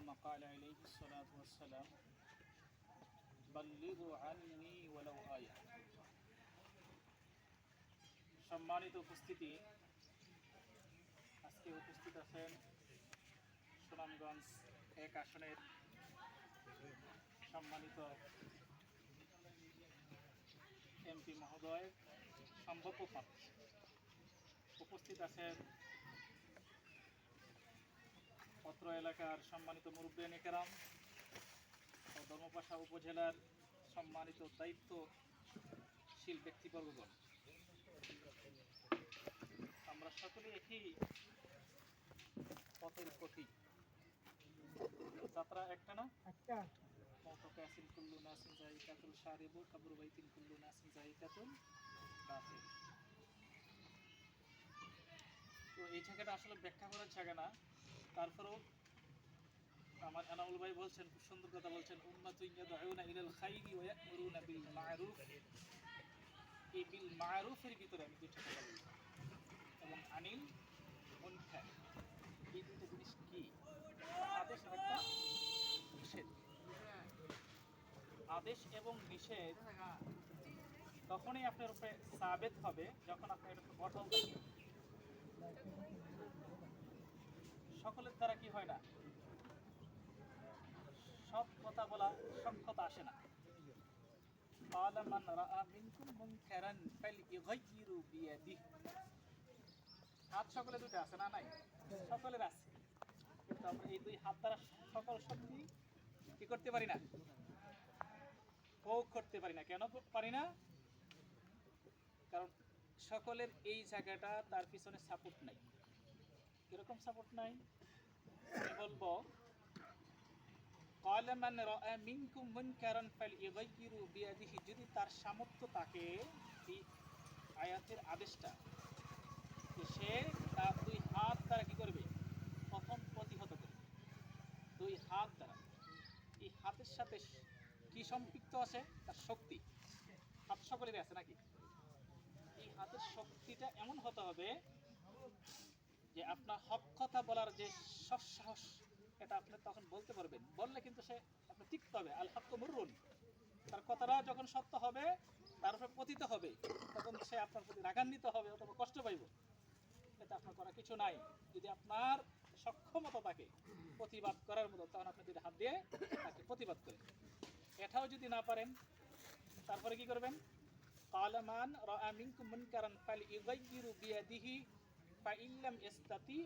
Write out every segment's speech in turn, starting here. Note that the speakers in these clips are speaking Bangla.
كما قال عليه الصلاة والسلام بلغوا عني ولو آية সম্মানিত উপস্থিতি আজকে উপস্থিত আছেন সুনামগঞ্জ এক আসনের সম্মানিত এমপি মহোদয় সম্ভাব্য প্রার্থী উপস্থিত আছেন অত্র এলাকার সম্মানিত মুরব্বিয়ান কেরাম ও ধর্মপাশা উপজেলার সম্মানিত দায়িত্বশীল ব্যক্তিবর্গগণ আমরা সকলে একই পথের প্রতীক। যাত্রা একটা না? একটা। মত কাসিন কুল্লু নাসিন জাইকাতুল শারিবু কাবরু বাইতিন কুল্লু নাসিন জাইকাতুল কাফির তো এই জায়গাটা আসলে ব্যাখ্যা করার জায়গা না। তারপরেও আমার এনামুল ভাই বলছেন, খুব সুন্দর কথা বলছেন উম্মাতু ইয়াদউনা ইলাল খাইরি ওয়া ইয়ামুরুনা বিল মা'রুফ। এই বিল মা'রুফের ভিতরে আমি দুইটা কথা বলব। এবং আনিল, মুনকার। এই দুটো জিনিস কি? আদেশ একটা নিষেধ। আদেশ এবং নিষেধ তখনই আপনার উপরে সাবেত হবে যখন আপনার এটা অটল থাকে সকলের দ্বারা কি হয় না? সব কথা বলা সক্ষতা আসে না। হাত সকলে দুটো আছে না নাই? সকলের আছে। কিন্তু আমরা এই দুই হাত দ্বারা সকল শক্তি কি করতে পারি না? ভোগ করতে পারি না। কেন পারি না? কারণ সকলের এই জায়গাটা তার পিছনে সাপোর্ট নাই। এরকম সাপোর্ট নাই? বলব কলেমান মিনকুম মুন ক্যারন ফাইল ইগৈকিরু বিয়াদিহি যদি তার সামর্থ্য থাকে, এই আয়াতের আদেশটা সে তার দুই হাত দ্বারা কী করবে? প্রথম প্রতিহত করবে। দুই হাত দ্বারা। এই হাতের সাথে কি সম্পৃক্ত আছে? তার শক্তি। হাত সকলেরই আছে নাকি? এই হাতের শক্তিটা এমন হতে হবে যে আপনার হক কথা বলার যে সৎসাহস, এটা আপনি তখন বলতে পারবেন। বললে কিন্তু সে আপনি টিকতে হবে। আল হক মুরুন তার কথাটা যখন সত্য হবে, তার উপরে পতিত হবে, তখন সে আপনার প্রতি রাগান্বিত হবে অথবা কষ্ট পাইব। এটা আপনার করা কিছু নাই। যদি আপনার সক্ষমতা থাকে প্রতিবাদ করার মতো, তখন আপনি দুইটা হাত দিয়ে তাকে প্রতিবাদ করেন। এটাও যদি না পারেন, তারপরে কি করবেন? কালামান মিনকুম মুনকারান ফালইগাইয়িরু বিয়াদিহি ফাইল্লাম ইস্তাতি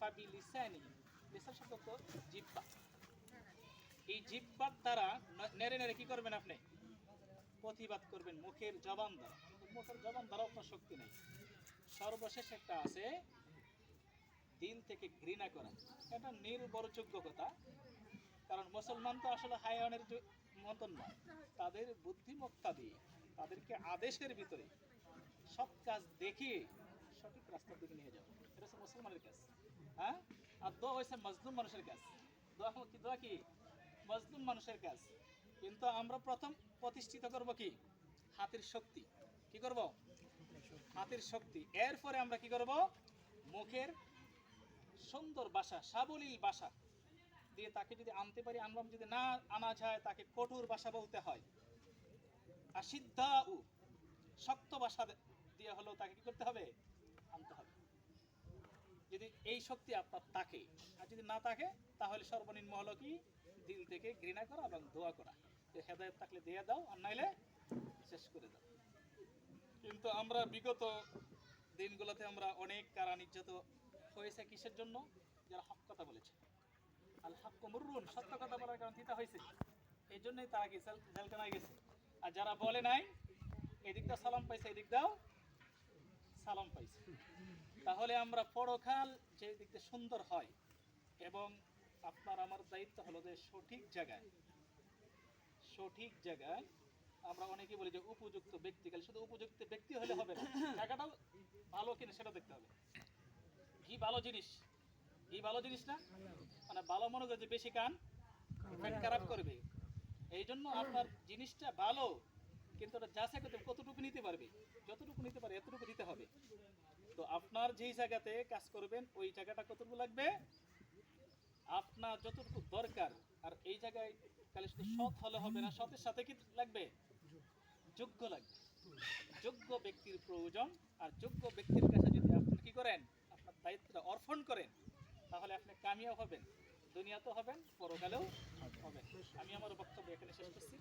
ফাবিলিসানিহি লিসান শব্দ তো জিহ্বা এই জিহ্বার দ্বারা নেড়ে নেড়ে কি করবেন আপনি? প্রতিবাদ করবেন মুখের জবান দ্বারা। মুখের জবান দ্বারা আপনার শক্তি নেই। সর্বশেষ একটা আছে দিল থেকে ঘৃণা করা। এটা নির্ভরযোগ্য কথা। কারণ মুসলমান তো আসলে হায়ানের মতন নয়। তাদের বুদ্ধিমত্তা দিয়ে, তাদেরকে আদেশের ভিতরে সব কাজ দেখিয়ে সঠিক রাস্তার দিকে নিয়ে এটা হচ্ছে মুসলমানের কাজ হ্যাঁ? আর দোয়া হয়েছে মজলুম মানুষের কাজ দোয়া কি দোয়া কি? মজলুম মানুষের কাজ কিন্তু আমরা প্রথম প্রতিষ্ঠিত করব কি? হাতের শক্তি। কি করব? হাতের শক্তি। এরপরে আমরা কি করব? মুখের সুন্দর ভাষা সাবলীল ভাষা দিয়ে তাকে যদি আনতে পারি আনলাম যদি না আনা যায়, তাকে কঠোর ভাষা বলতে হয়। আর সিদ্ধা উ শক্ত দে- দিয়ে হলেও তাকে কি করতে হবে? আনতে হবে। যদি এই শক্তি আপনার থাকে, আর যদি না থাকে, তাহলে সর্বনিম্ন হলো কি? দিল থেকে ঘৃণা করা এবং দোয়া করা। হেদায়ত থাকলে দিয়ে দাও, আর নাইলে শেষ করে দাও। কিন্তু আমরা বিগত দিনগুলোতে আমরা অনেক কারা নির্যাত হয়েছে কিসের জন্য? যারা হক কথা বলেছে। আল হক মুরুন সত্য কথা বলার কারণ তিতা হয়েছে। এই জন্যই তারা কি জেল- জেলখানায় গেছে। আর যারা বলে নাই, এদিক দাও, সালাম পাইছে, এদিক দাও। সালাম পাইছে। তাহলে আমরা পরকাল যে দিক দিয়ে সুন্দর হয় এবং আপনার আমার দায়িত্ব হলো যে সঠিক জায়গায় সঠিক জায়গায় আমরা অনেকে বলি যে উপযুক্ত ব্যক্তি, খালি শুধু উপযুক্ত ব্যক্তি হলে হবে না, জায়গাটাও ভালো কিনা সেটা দেখতে হবে। ঘি ভালো জিনিস, ঘি ভালো জিনিস না? মানে ভালো মনে করে যে বেশি কান পেট খারাপ করবে। এই জন্য আপনার জিনিসটা ভালো। যাচাই করতে কতটুকু নিতে পারবে, যতটুকু নিতে পারে এতটুকু দিতে হবে। তো আপনার যেই জায়গাতে কাজ করবেন, ওই জায়গাটা কতটুকু লাগবে? আপনার যতটুকু দরকার, আর এই জায়গায় তাহলে শুধু সৎ হলে হবে না সতের সাথে কি লাগবে? যোগ্য লাগবে। যোগ্য ব্যক্তির প্রয়োজন, আর যোগ্য ব্যক্তির কাছে যদি আপনি কি করেন, আপনার দায়িত্বটা অর্পণ করেন, তাহলে আপনি কামিয়াব হবেন দুনিয়াতেও হবেন, পরকালেও হবেন। আমি আমার বক্তব্য এখানে শেষ করছি।